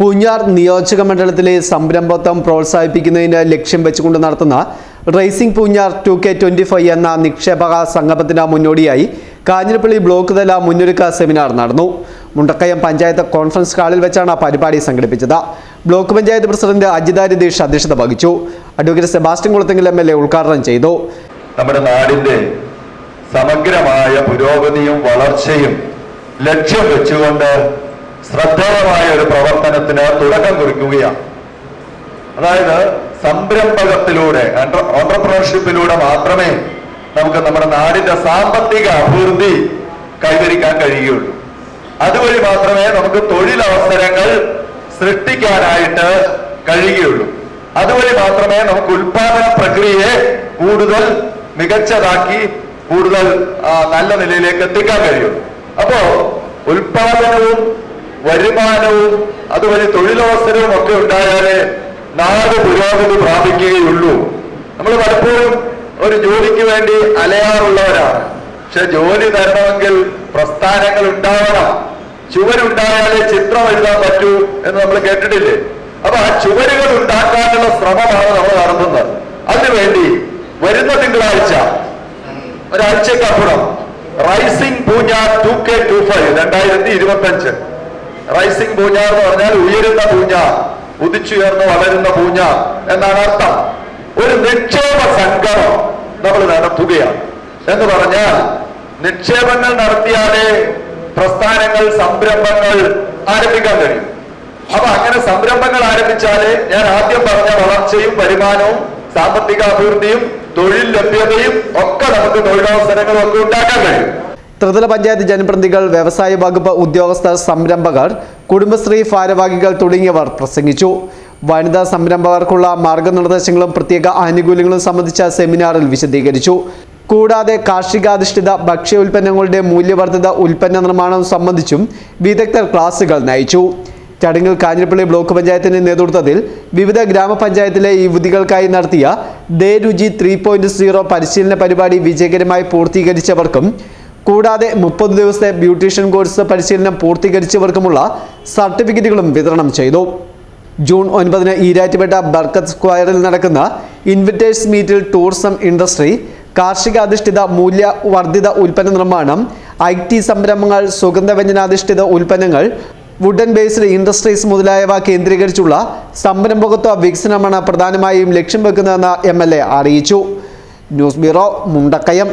പൂഞ്ഞാർ നിയോജക മണ്ഡലത്തിലെ സംരംഭത്വം പ്രോത്സാഹിപ്പിക്കുന്നതിന് ലക്ഷ്യം വെച്ചുകൊണ്ട് നടത്തുന്ന rising Poonjar two K twenty five എന്ന നിക്ഷേപക സംഗമത്തിന് മുന്നോടിയായി കാഞ്ഞിരപ്പള്ളി ബ്ലോക്ക് തല മുന്നൊരുക്ക സെമിനാർ നടന്നു. മുണ്ടക്കയം പഞ്ചായത്ത് കോൺഫറൻസ് ഹാളിൽ വെച്ചാണ് പരിപാടി സംഘടിപ്പിച്ചത്. ബ്ലോക്ക് പഞ്ചായത്ത് പ്രസിഡന്റ് അജിത രതീഷ് അധ്യക്ഷത വഹിച്ചു. Advocate Sebastian Kulathunkal M L A ഉദ്ഘാടനം ചെയ്തു. നമ്മുടെ നാടിന്റെ സമഗ്രമായ പുരോഗതിയും വളർച്ചയും ലക്ഷ്യം വെച്ചുകൊണ്ട് ശ്രദ്ധേയമായ ഒരു പ്രവർത്തനത്തിന് തുടക്കം കുറിക്കുകയാണ്. അതായത് സംരംഭകത്തിലൂടെ ഓണ്ടർപ്രണർഷിപ്പിലൂടെ മാത്രമേ നമുക്ക് നമ്മുടെ നാടിന്റെ സാമ്പത്തിക അഭിവൃദ്ധി കൈവരിക്കാൻ കഴിയുകയുള്ളൂ. അതുവഴി മാത്രമേ നമുക്ക് തൊഴിലവസരങ്ങൾ സൃഷ്ടിക്കാനായിട്ട് കഴിയുകയുള്ളൂ. അതുവഴി മാത്രമേ നമുക്ക് ഉൽപാദന പ്രക്രിയയെ കൂടുതൽ മികച്ചതാക്കി കൂടുതൽ നല്ല നിലയിലേക്ക് എത്തിക്കാൻ കഴിയുള്ളൂ. അപ്പോ ഉൽപാദനവും വരുമാനവും അതുവഴി തൊഴിലവസരവും ഒക്കെ ഉണ്ടായാലേ നാട് പുരോഗതി പ്രാപിക്കുകയുള്ളൂ. നമ്മൾ പലപ്പോഴും ഒരു ജോലിക്ക് വേണ്ടി അലയാറുള്ളവരാണ്. പക്ഷെ ജോലി തരണമെങ്കിൽ പ്രസ്ഥാനങ്ങൾ ഉണ്ടാവണം. ചുവരുണ്ടായാലേ ചിത്രം എഴുതാൻ പറ്റൂ എന്ന് നമ്മൾ കേട്ടിട്ടില്ലേ? അപ്പൊ ആ ചുവരുകൾ ഉണ്ടാക്കാനുള്ള ശ്രമമാണ് നമ്മൾ നടത്തുന്നത്. അതിനുവേണ്ടി വരുന്ന തിങ്കളാഴ്ച ഒരാഴ്ചക്കപ്പുറം rising Poonjar two K two five രണ്ടായിരത്തി ഇരുപത്തി അഞ്ച് റൈസിംഗ് പൂഞ്ഞ എന്ന് പറഞ്ഞാൽ ഉയരുന്ന പൂഞ്ഞ ഉദിച്ചുയർന്ന് വളരുന്ന പൂഞ്ഞ എന്നാണ് അർത്ഥം. ഒരു നിക്ഷേപ സംഗമം നമ്മൾ നടത്തുകയാണ്. എന്ന് പറഞ്ഞാൽ നിക്ഷേപങ്ങൾ നടത്തിയാലേ പ്രസ്ഥാനങ്ങൾ സംരംഭങ്ങൾ ആരംഭിക്കാൻ കഴിയും. അപ്പൊ അങ്ങനെ സംരംഭങ്ങൾ ആരംഭിച്ചാലേ ഞാൻ ആദ്യം പറഞ്ഞ വളർച്ചയും വരുമാനവും സാമ്പത്തിക അഭിവൃദ്ധിയും തൊഴിൽ ലഭ്യതയും ഒക്കെ നമുക്ക് തൊഴിലവസരങ്ങളും ഒക്കെ ഉണ്ടാക്കാൻ കഴിയും. ത്രിതല പഞ്ചായത്ത് ജനപ്രതിനിധികൾ വ്യവസായ വകുപ്പ് ഉദ്യോഗസ്ഥർ സംരംഭകർ കുടുംബശ്രീ ഭാരവാഹികൾ തുടങ്ങിയവർ പ്രസംഗിച്ചു. വനിതാ സംരംഭകർക്കുള്ള മാർഗനിർദ്ദേശങ്ങളും പ്രത്യേക ആനുകൂല്യങ്ങളും സംബന്ധിച്ച സെമിനാറിൽ വിശദീകരിച്ചു. കൂടാതെ കാർഷികാധിഷ്ഠിത ഭക്ഷ്യ ഉൽപ്പന്നങ്ങളുടെ മൂല്യവർദ്ധിത ഉൽപ്പന്ന നിർമ്മാണം സംബന്ധിച്ചും വിദഗ്ധർ ക്ലാസുകൾ നയിച്ചു. ചടങ്ങിൽ കാഞ്ഞിരപ്പള്ളി ബ്ലോക്ക് പഞ്ചായത്തിന്റെ നേതൃത്വത്തിൽ വിവിധ ഗ്രാമപഞ്ചായത്തിലെ യുവതികൾക്കായി നടത്തിയ ദേ രുചി ത്രീ പരിശീലന പരിപാടി വിജയകരമായി പൂർത്തീകരിച്ചവർക്കും കൂടാതെ മുപ്പത് ദിവസത്തെ ബ്യൂട്ടീഷ്യൻ കോഴ്സ് പരിശീലനം പൂർത്തീകരിച്ചവർക്കുമുള്ള സർട്ടിഫിക്കറ്റുകളും വിതരണം ചെയ്തു. ജൂൺ ഒൻപതിന് ഈരാറ്റുപേട്ട ബർക്കത്ത് സ്ക്വയറിൽ നടക്കുന്ന ഇൻവിറ്റേഴ്സ് മീറ്റിൽ ടൂറിസം ഇൻഡസ്ട്രി കാർഷികാധിഷ്ഠിത മൂല്യവർദ്ധിത ഉൽപ്പന്ന നിർമ്മാണം ഐ ടി സംരംഭങ്ങൾ സുഗന്ധവ്യഞ്ജനാധിഷ്ഠിത ഉൽപ്പന്നങ്ങൾ വുഡൻ ബേസ്ഡ് ഇൻഡസ്ട്രീസ് മുതലായവ കേന്ദ്രീകരിച്ചുള്ള സംരംഭകത്വ വികസനമാണ് പ്രധാനമായും ലക്ഷ്യം വെക്കുന്നതെന്ന് എം അറിയിച്ചു. News bureau Mundakayam.